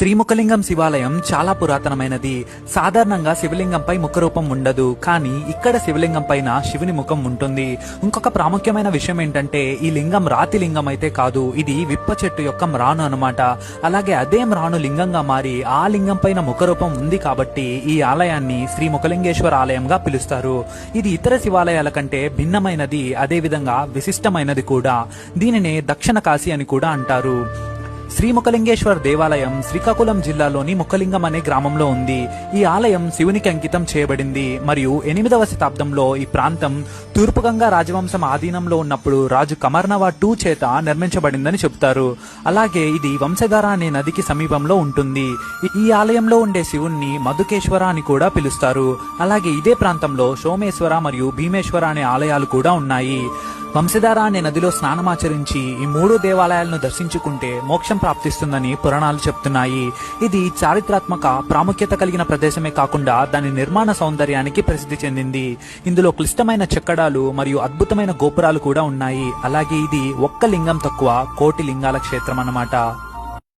శ్రీముఖలింగం శివాలయం చాలా పురాతనమైనది. సాధారణంగా శివలింగంపై ముఖరూపం ఉండదు. కానీ ఇక్కడ శివలింగం పైన శివుని ముఖం ఉంటుంది. ఇంకొక ప్రాముఖ్యమైన విషయం ఏంటంటే ఈ లింగం రాతి లింగం అయితే కాదు. ఇది విప్ప చెట్టు యొక్క మ్రాను అనమాట అలాగే అదే మ్రాను లింగంగా మారి ఆ లింగం పైన ముఖరూపం ఉంది కాబట్టి ఈ ఆలయాన్ని శ్రీ ముఖలింగేశ్వర ఆలయంగా పిలుస్తారు. ఇది ఇతర శివాలయాల కంటే భిన్నమైనది అదేవిధంగా విశిష్టమైనది కూడా. దీనినే దక్షిణ కాశీ అని కూడా అంటారు. శ్రీ ముఖలింగేశ్వర్ దేవాలయం శ్రీకాకుళం జిల్లాలోని ముఖలింగం అనే గ్రామంలో ఉంది. ఈ ఆలయం శివునికి అంకితం చేయబడింది. మరియు ఎనిమిదవ శతాబ్దంలో ఈ ప్రాంతం తూర్పుగంగా రాజవంశం ఆధీనంలో ఉన్నప్పుడు రాజు కమర్నవా టూ చేత నిర్మించబడిందని చెబుతారు. అలాగే ఇది వంశధార అనే నదికి సమీపంలో ఉంటుంది. ఈ- ఈ ఆలయంలో ఉండే శివుణ్ణి మధుకేశ్వర అని కూడా పిలుస్తారు. అలాగే ఇదే ప్రాంతంలో సోమేశ్వర మరియు భీమేశ్వర అనే ఆలయాలు కూడా ఉన్నాయి. వంశధార అనే నదిలో స్నానమాచరించి ఈ మూడు దేవాలయాలను దర్శించుకుంటే మోక్షం ప్రాప్తిస్తుందని పురాణాలు చెప్తున్నాయి. ఇది చారిత్రాత్మక ప్రాముఖ్యత కలిగిన ప్రదేశమే కాకుండా దాని నిర్మాణ సౌందర్యానికి ప్రసిద్ధి చెందింది. ఇందులో క్లిష్టమైన చెక్కడాలు మరియు అద్భుతమైన గోపురాలు కూడా ఉన్నాయి. అలాగే ఇది ఒక్క లింగం తక్కువ కోటి లింగాల క్షేత్రం అన్నమాట